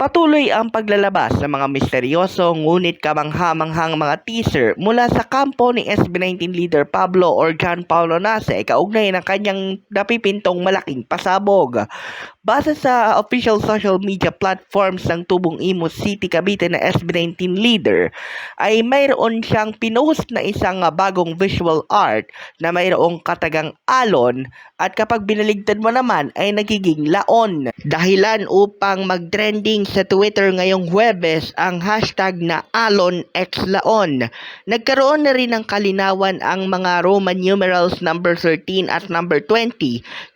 Patuloy ang paglalabas ng mga misteryoso ngunit kamangha-manghang mga teaser mula sa kampo ni SB19 leader Pablo or John Paulo Nase kaugnay ng kanyang napipintong malaking pasabog. Base sa official social media platforms ng tubong Imus City Cavite na SB19 leader ay mayroon siyang pinost na isang bagong visual art na mayroong katagang alon at kapag binaligtad mo naman ay nagiging laon. Dahilan upang mag-trending sa Twitter ngayong Huwebes ang hashtag na AlonXLaon. Nagkaroon na rin ng kalinawan ang mga Roman numerals number 13 at number 20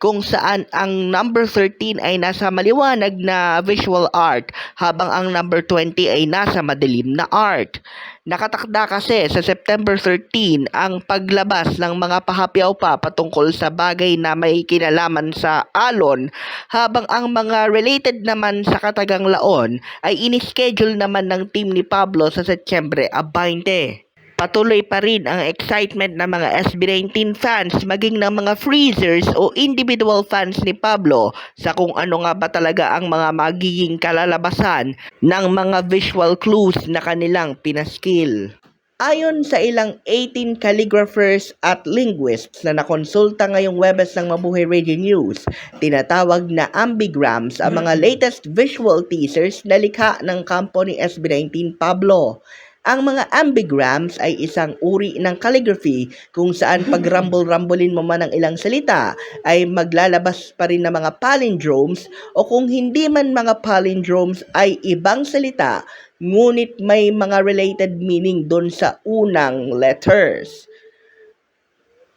kung saan ang number 13 ay nasa maliwanag na visual art habang ang number 20 ay nasa madilim na art. Nakatakda kasi sa September 13 ang paglabas ng mga pahapyaw pa patungkol sa bagay na may kinalaman sa alon habang ang mga related naman sa katagang laon ay inischedule naman ng team ni Pablo sa Setyembre 20. Patuloy pa rin ang excitement ng mga SB19 fans maging ng mga freezers o individual fans ni Pablo sa kung ano nga ba talaga ang mga magiging kalalabasan ng mga visual clues na kanilang pinaskill. Ayon sa ilang 18 calligraphers at linguists na nakonsulta ngayong Webes ng Mabuhay Radio News, tinatawag na ambigrams ang mga latest visual teasers na likha ng kampo ni SB19 Pablo. Ang mga ambigrams ay isang uri ng calligraphy kung saan pag rumble-rumblein mo man ang ilang salita ay maglalabas pa rin ng mga palindromes o kung hindi man mga palindromes ay ibang salita ngunit may mga related meaning doon sa unang letters.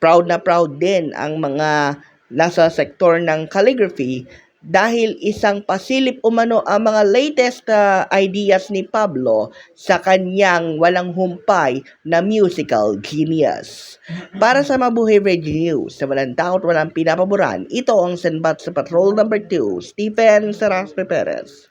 Proud na proud din ang mga nasa sektor ng calligraphy dahil isang pasilip umano ang mga latest uh, ideas ni Pablo sa kanyang walang humpay na musical genius. Para sa Mabuhay Radio News, sa walang takot walang pinapaboran, ito ang Senbat sa Patrol number 2, Stephen Saraspe Perez.